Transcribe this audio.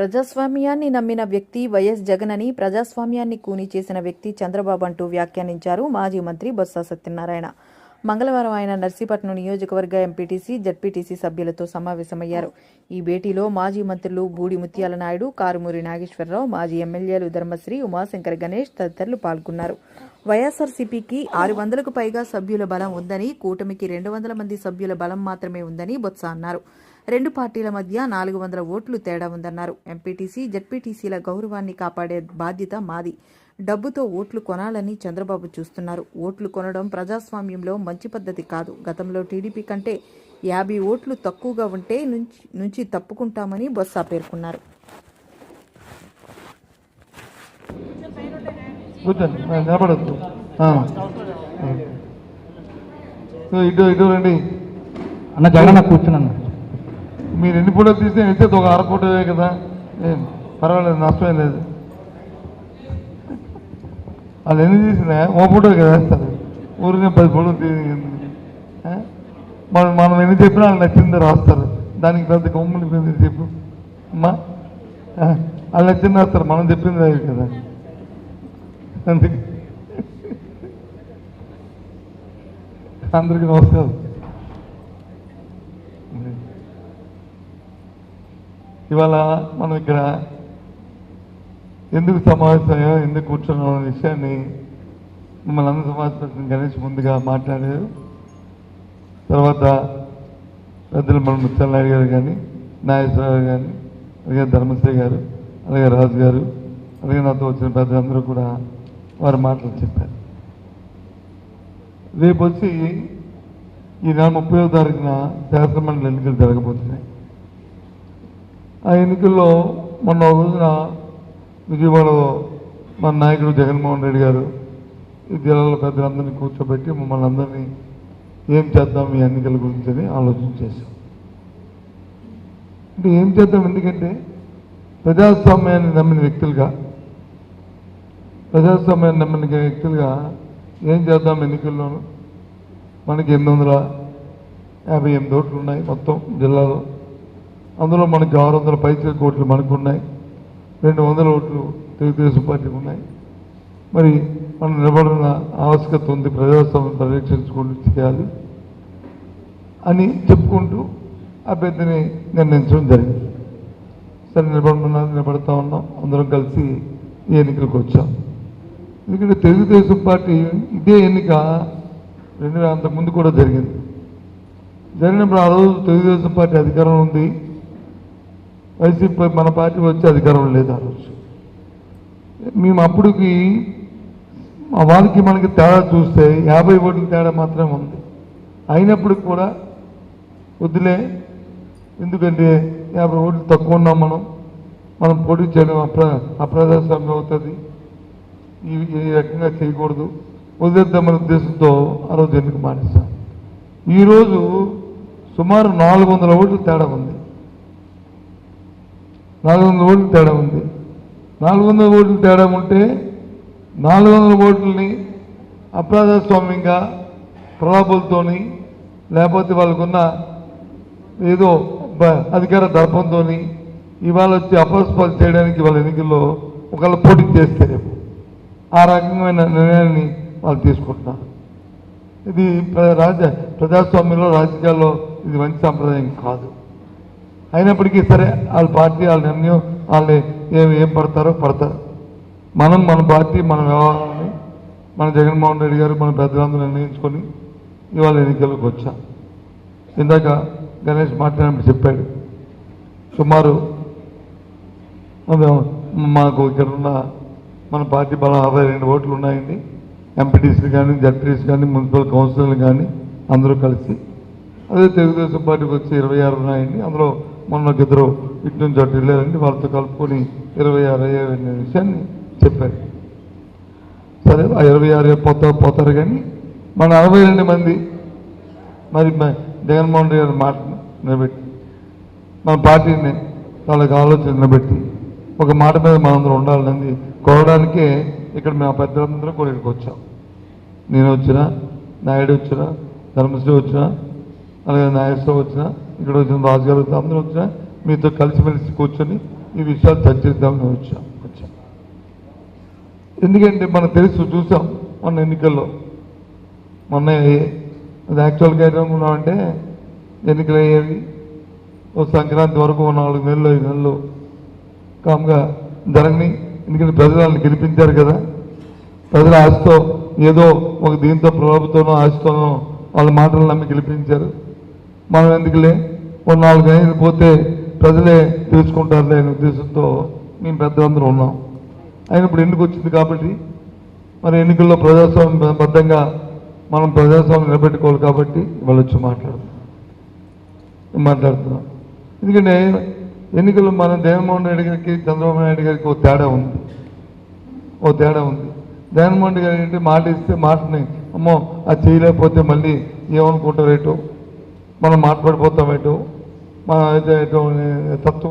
ప్రజాస్వామ్యాన్ని నమ్మిన వ్యక్తి వైఎస్ జగన్ అని ప్రజాస్వామ్యాన్ని కూని చేసిన వ్యక్తి చంద్రబాబు అంటూ వ్యాఖ్యానించారు మాజీ మంత్రి బొత్స సత్యనారాయణ. మంగళవారం ఆయన నర్సీపట్నం నియోజకవర్గ ఎంపీటీసీ జడ్పీటీసీ సభ్యులతో సమావేశమయ్యారు. ఈ భేటీలో మాజీ మంత్రులు బూడి ముత్యాల నాయుడు కారుమూరి నాగేశ్వరరావు మాజీ ఎమ్మెల్యేలు ధర్మశ్రీ ఉమాశంకర్ గణేష్ తదితరులు పాల్గొన్నారు. వైఎస్ఆర్సీపీకి ఆరు వందలకు పైగా సభ్యుల బలం ఉందని కూటమికి రెండు వందల మంది సభ్యుల బలం మాత్రమే ఉందని బొత్స అన్నారు. రెండు పార్టీల మధ్య నాలుగు వందల ఓట్లు తేడా ఉందన్నారు. ఎంపీటీసీ జడ్పీటీసీల గౌరవాన్ని కాపాడే బాధ్యత మాది. డబ్బుతో ఓట్లు కొనాలని చంద్రబాబు చూస్తున్నారు. ఓట్లు కొనడం ప్రజాస్వామ్యంలో మంచి పద్ధతి కాదు. గతంలో టీడీపీ కంటే యాభై ఓట్లు తక్కువగా ఉంటే నుంచి నుంచి తప్పుకుంటామని బొత్స పేర్కొన్నారు. ఇటు ఇటు రండి. అన్న జగన్ కూర్చున్నాను. మీరు ఎన్ని ఫోటోలు తీస్తే అయితే ఒక అర ఫోటోవే కదా? ఏం పర్వాలేదు నష్టమే లేదు. వాళ్ళు ఎన్ని తీసినా ఓ ఫోటో కదా వేస్తారు. ఊరినే పది ఫోటోలు తీసి మనం మనం ఎన్ని చెప్పినా వాళ్ళు నచ్చింది రాస్తారు. దానికి పెద్ద కొమ్ములు పెద్ద చెప్పు. అమ్మా ఆ, వాళ్ళు నచ్చింది రాస్తారు. మనం చెప్పింది రాదు కదా. అందుకే. అందరికీ నమస్కారం. ఇవాళ మనం ఇక్కడ ఎందుకు సమావేశమయ్యో ఎందుకు కూర్చున్నాం అనే విషయాన్ని మిమ్మల్ని అందరూ సమావేశపరిచిన గణేష్ ముందుగా మాట్లాడారు. తర్వాత పెద్దలు మన ముత్యాల నాయుడు గారు కానీ నాగేశ్వరరావు కానీ అలాగే ధర్మశ్రీ గారు అలాగే రాజు గారు అలాగే నాతో వచ్చిన పెద్దలందరూ కూడా వారు మాటలు చెప్పారు. రేపు వచ్చి ఈ నెల ముప్పై తారీఖున శాసనమండలి ఎన్నికలు జరగబోతున్నాయి. ఆ ఎన్నికల్లో మొన్న ఒక రోజున విజయవాడలో మన నాయకుడు జగన్మోహన్ రెడ్డి గారు ఈ జిల్లాలో పెద్దలందరినీ కూర్చోబెట్టి మమ్మల్ని అందరినీ ఏం చేద్దాం ఈ ఎన్నికల గురించి అని ఆలోచన చేశాం. అంటే ఏం చేద్దాం ఎందుకంటే ప్రజాస్వామ్యాన్ని నమ్మిన వ్యక్తులుగా ప్రజాస్వామ్యాన్ని నమ్మిన వ్యక్తులుగా ఏం చేద్దాం ఎన్నికల్లోనూ? మనకి ఎనిమిది వందల యాభై ఎనిమిది ఓట్లు ఉన్నాయి మొత్తం జిల్లాలో. అందులో మనకి ఆరు వందల పైచల కోట్లు మనకు ఉన్నాయి రెండు వందల ఓట్లు తెలుగుదేశం పార్టీకి ఉన్నాయి. మరి మనం నిలబడిన ఆవశ్యకత ఉంది ప్రజాస్వామ్యం పరిరక్షించుకుంటూ చేయాలి అని చెప్పుకుంటూ అభ్యర్థిని నిర్ణయించడం జరిగింది. సరే నిలబడమన్నా నిలబడతా ఉన్నాం అందరం కలిసి ఈ ఎన్నికలకు వచ్చాం. ఎందుకంటే తెలుగుదేశం పార్టీ ఇదే ఎన్నిక రెండు వేల అంతకుముందు కూడా జరిగింది. జరిగినప్పుడు ఆ రోజు తెలుగుదేశం పార్టీ అధికారం ఉంది. వైసీపీ మన పార్టీ వచ్చి అధికారం లేదు? ఆ రోజు మేము అప్పటికి ఆ వాళ్ళకి మనకి తేడా చూస్తే యాభై ఓట్ల తేడా మాత్రమే ఉంది. అయినప్పటికి కూడా వద్దులే ఎందుకంటే యాభై ఓట్లు తక్కువ ఉన్నాం మనం. మనం పోటీ చేయడం అప్ర అప్రజాస్వామ్యం అవుతుంది. ఈ ఈ రకంగా చేయకూడదు. వదిలేద్దామనే ఉద్దేశంతో ఆ రోజు ఎన్నిక మానేశాం? ఈరోజు సుమారు నాలుగు వందల ఓట్లు తేడా ఉంది. నాలుగు వందల ఓట్లు తేడా ఉంది. నాలుగు వందల ఓట్లు తేడా ఉంటే నాలుగు వందల ఓట్లని అప్రజాస్వామ్యంగా ప్రలాభాలతోని లేకపోతే వాళ్ళకున్న ఏదో అధికార దర్పంతో ఇవాళ వచ్చి అపస్పాలు చేయడానికి వాళ్ళ ఎన్నికల్లో ఒకళ్ళు పోటీ చేస్తే రేపు ఆ రకమైన నిర్ణయాన్ని వాళ్ళు తీసుకుంటున్నారు. ఇది రాజ ప్రజాస్వామ్యంలో రాజకీయాల్లో ఇది మంచి సాంప్రదాయం కాదు. అయినప్పటికీ సరే వాళ్ళ పార్టీ వాళ్ళ నిర్ణయం వాళ్ళు ఏం ఏం పడతారో పడతారు. మనం మన పార్టీ మన వ్యవహారాన్ని మన జగన్మోహన్ రెడ్డి గారు మన పెద్దలందరూ నిర్ణయించుకొని ఇవాళ ఎన్నికలకు వచ్చాం. ఇందాక గణేష్ మాట్లాడినప్పుడు చెప్పాడు సుమారు మాకు ఇక్కడ ఉన్న మన పార్టీ బలం అరవై రెండు ఓట్లు ఉన్నాయండి. ఎంపీటీసీలు కానీ జడ్పీటీసీ కానీ మున్సిపల్ కౌన్సిలర్లు కానీ అందరూ కలిసి. అదే తెలుగుదేశం పార్టీకి వచ్చి ఇరవై ఆరు ఉన్నాయండి. అందులో మొన్న ఒక ఇద్దరు ఇటు నుంచి అటు వెళ్ళారండి వాళ్ళతో కలుపుకొని ఇరవై ఆరు అయ్యారు అనే విషయాన్ని చెప్పారు. సరే ఆ ఇరవై ఆరు పోతా పోతారు కానీ మన అరవై రెండు మంది మరి జగన్మోహన్ రెడ్డి గారి మాట నిలబెట్టి మన పార్టీని వాళ్ళకి ఆలోచన నిలబెట్టి ఒక మాట మీద మనందరం ఉండాలని కోరడానికే ఇక్కడ మేము పెద్దలందరూ కూడా ఇక్కడికి వచ్చాం. నేను వచ్చినా నాయుడు వచ్చినా ధర్మశ్రీ వచ్చినా అలాగే నాగేశ్వరం వచ్చినా ఇక్కడ వచ్చిన రాజుగారు అందరూ వచ్చినా మీతో కలిసిమెలిసి కూర్చొని ఈ విషయాలు చర్చిద్దామని వచ్చాం? వచ్చాం. ఎందుకంటే మనకు తెలుసు చూసాం మొన్న ఎన్నికల్లో. మొన్న అది యాక్చువల్గా ఏమనుకున్నామంటే ఎన్నికలు అయ్యేవి ఓ సంక్రాంతి వరకు నాలుగు నెలలు ఐదు నెలలు కామ్గా జరగని ఎందుకంటే ప్రజలు వాళ్ళని గెలిపించారు కదా. ప్రజల ఆశతో ఏదో ఒక దీంతో ప్రభుత్వంలో ఆశతోనో వాళ్ళ మాటలు నమ్మి గెలిపించారు. మనం ఎందుకులే? ఓ నాలుగు ఐదు పోతే ప్రజలే తెలుసుకుంటారులే అనే ఉద్దేశంతో మేము పెద్దలందరూ ఉన్నాం. అయిన ఇప్పుడు ఎన్నిక వచ్చింది కాబట్టి? మరి ఎన్నికల్లో ప్రజాస్వామ్యబద్ధంగా మనం ప్రజాస్వామ్యం నిలబెట్టుకోవాలి కాబట్టి వాళ్ళు వచ్చి మాట్లాడుతున్నాం. మాట్లాడుతున్నాం? ఎందుకంటే ఎన్నికలు మన జగన్మోహన్ రెడ్డి గారికి చంద్రబాబు నాయుడు గారికి ఓ తేడా ఉంది. ఓ తేడా ఉంది. జగన్మోహన్ రెడ్డి గారు ఏంటి? మాట ఇస్తే మాటని అమ్మో అది చేయలేకపోతే మళ్ళీ ఏమనుకుంటారేటో మనం మాట్లాడిపోతాం ఏటో మన ఏదో తత్వం